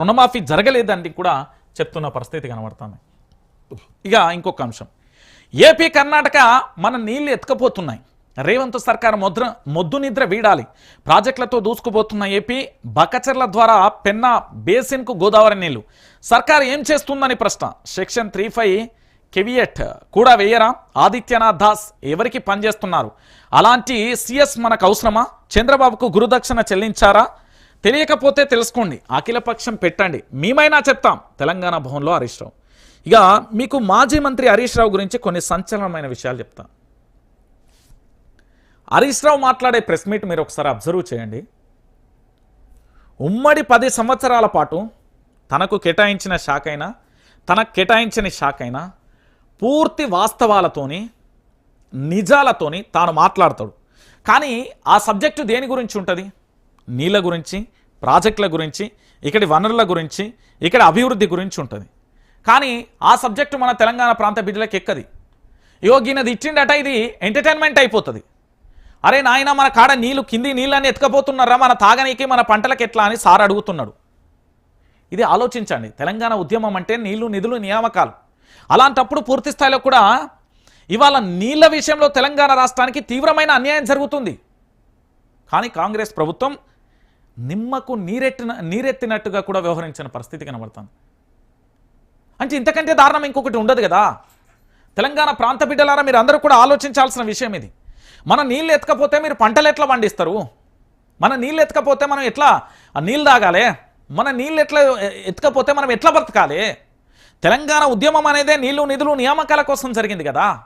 రుణమాఫీ జరగలేదని కూడా చెప్తున్న పరిస్థితి కనబడుతుంది. ఇక ఇంకొక అంశం. ఏపీ కర్ణాటక మన నీళ్ళు ఎత్తుకపోతున్నాయి. రేవంత్ సర్కార్ ముద్ర మొద్దు నిద్ర వీడాలి. ప్రాజెక్టులతో దూసుకుపోతున్న ఏపీ బకచర్ల ద్వారా పెన్నా బేసిన్కు గోదావరి నీళ్ళు. సర్కార్ ఏం చేస్తుందని ప్రశ్న. సెక్షన్ త్రీ ఫైవ్ కెవియట్ కూడా వేయరా? ఆదిత్యనాథ్ దాస్ ఎవరికి పనిచేస్తున్నారు? అలాంటి సిఎస్ మనకు అవసరమా? చంద్రబాబుకు గురుదక్షిణ చెల్లించారా? తెలియకపోతే తెలుసుకోండి. అఖిలపక్షం పెట్టండి. మేమైనా చెప్తాం. తెలంగాణ భవన్లో హరీష్ రావు. ఇక మీకు మాజీ మంత్రి హరీష్ రావు గురించి కొన్ని సంచలనమైన విషయాలు చెప్తాను హరీష్ రావు మాట్లాడే ప్రెస్ మీట్ మీరు ఒకసారి అబ్జర్వ్ చేయండి. ఉమ్మడి పది సంవత్సరాల పాటు తనకు కేటాయించిన శాఖ అయినా తనకు కేటాయించిన శాఖ అయినా పూర్తి వాస్తవాలతోని నిజాలతోని తాను మాట్లాడతాడు. కానీ ఆ సబ్జెక్టు దేని గురించి ఉంటుంది? నీళ్ళ గురించి ప్రాజెక్టుల గురించి ఇక్కడి వనరుల గురించి ఇక్కడ అభివృద్ధి గురించి ఉంటుంది. కానీ ఆ సబ్జెక్టు మన తెలంగాణ ప్రాంత బిడ్డలకు ఎక్కది? యోగినది ఇచ్చిండట ఇది ఎంటర్టైన్మెంట్ అయిపోతుంది. అరే నాయన మన కాడ నీళ్ళు కింది నీళ్ళని ఎత్తుకపోతున్నారా? మన తాగనీకి మన పంటలకు ఎట్లా అని సార్ అడుగుతున్నాడు. ఇది ఆలోచించండి. తెలంగాణ ఉద్యమం అంటే నీళ్ళు నిధులు నియామకాలు. అలాంటప్పుడు పూర్తి స్థాయిలో కూడా ఇవాళ నీళ్ళ విషయంలో తెలంగాణ రాష్ట్రానికి తీవ్రమైన అన్యాయం జరుగుతుంది. కానీ కాంగ్రెస్ ప్రభుత్వం నిమ్మకు నీరెట్టిన నీరెత్తినట్టుగా కూడా వ్యవహరించిన పరిస్థితి కనబడుతుంది. అంటే ఇంతకంటే దారుణం ఇంకొకటి ఉండదు కదా. తెలంగాణ ప్రాంత బిడ్డలారా మీరు అందరూ కూడా ఆలోచించాల్సిన విషయం ఇది. మన నీళ్ళు ఎత్తకపోతే మీరు పంటలు ఎట్లా పండిస్తారు? మన నీళ్ళు ఎత్తకపోతే మనం ఎట్లా నీళ్ళు తాగాలి? మన నీళ్ళు ఎట్లా ఎత్తకపోతే మనం ఎట్లా బ్రతకాలి తెలంగాణ ఉద్యమం అనేదే నీళ్ళు నిధులు నియామకాల కోసం జరిగింది కదా.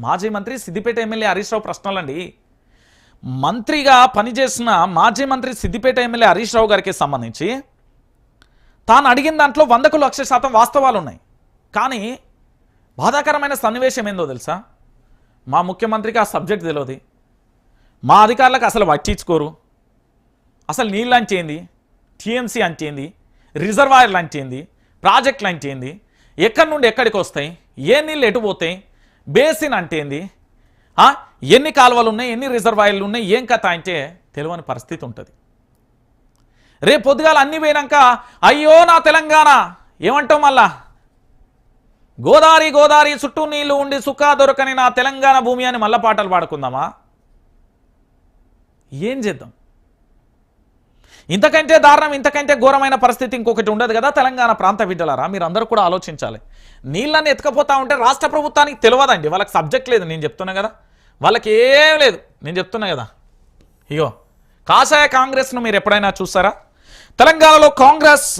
మాజీ మంత్రి సిద్దిపేట ఎమ్మెల్యే హరీష్ రావు ప్రశ్నలండి. మంత్రిగా పనిచేసిన మాజీ మంత్రి సిద్దిపేట ఎమ్మెల్యే హరీష్ రావు గారికి సంబంధించి తాను అడిగిన దాంట్లో వందకు లక్ష శాతం వాస్తవాలు ఉన్నాయి. కానీ బాధాకరమైన సన్నివేశం ఏందో తెలుసా? మా ముఖ్యమంత్రికి ఆ సబ్జెక్ట్ తెలియదు. మా అధికారులకు అసలు పట్టించుకోరు అసలు నీళ్ళు లంచ్ ఏంది? టీఎంసీ అంచేంది ఏంది? రిజర్వాయర్లు అంటే ఏంది? ప్రాజెక్ట్ లంచ్ ఏంది? ఎక్కడి నుండి ఎక్కడికి వస్తాయి? ఏ నీళ్ళు ఎటు పోతాయి? బేసిన్ అంటే ఏంది? ఎన్ని కాలువలు ఉన్నాయి ఎన్ని రిజర్వాయర్లు ఉన్నాయి ఏం కథ అంటే తెలియని పరిస్థితి ఉంటుంది. రేపు పొద్దుగాల అన్ని పోయినాక అయ్యో నా తెలంగాణ ఏమంటాం మళ్ళా? గోదావరి గోదావరి చుట్టూ నీళ్ళు ఉండి సుఖా దొరకని నా తెలంగాణ భూమి అని మళ్ళా పాటలు పాడుకుందామా? ఏం చేద్దాం? ఇంతకంటే దారుణం ఇంతకంటే ఘోరమైన పరిస్థితి ఇంకొకటి ఉండదు కదా తెలంగాణ ప్రాంత బిడ్డలారా? మీరు అందరూ కూడా ఆలోచించాలి. నీళ్ళని ఎత్తుకపోతా ఉంటే రాష్ట్ర ప్రభుత్వానికి తెలియదండి. వాళ్ళకి సబ్జెక్ట్ లేదు. నేను చెప్తున్నా కదా. వాళ్ళకి ఏం లేదు. నేను చెప్తున్నా కదా. ఇగో కాషాయ కాంగ్రెస్ను మీరు ఎప్పుడైనా చూసారా? తెలంగాణలో కాంగ్రెస్